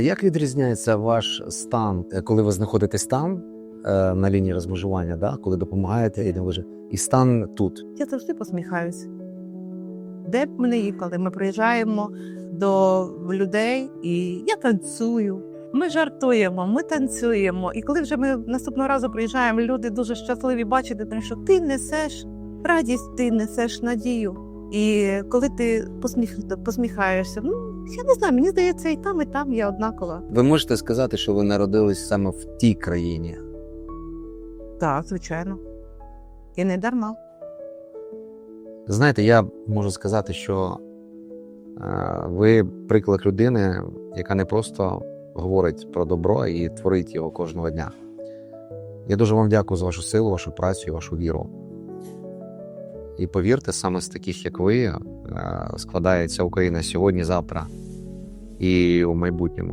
Як відрізняється ваш стан, е, коли ви знаходитесь там е, на лінії розмежування, да? коли допомагаєте і не і стан тут? Я завжди посміхаюся. Де б ми не їхали, ми приїжджаємо до людей, і я танцюю. Ми жартуємо, ми танцюємо. І коли вже ми наступного разу приїжджаємо, люди дуже щасливі бачити, що ти несеш радість, ти несеш надію. І коли ти посміх... посміхаєшся, ну я не знаю, мені здається, і там, і там я однакова. Ви можете сказати, що ви народились саме в тій країні. Так, звичайно. І не дарма. Знаєте, я можу сказати, що е, ви приклад людини, яка не просто говорить про добро і творить його кожного дня. Я дуже вам дякую за вашу силу, вашу працю і вашу віру. І повірте, саме з таких, як ви, е, складається Україна сьогодні, завтра і у майбутньому.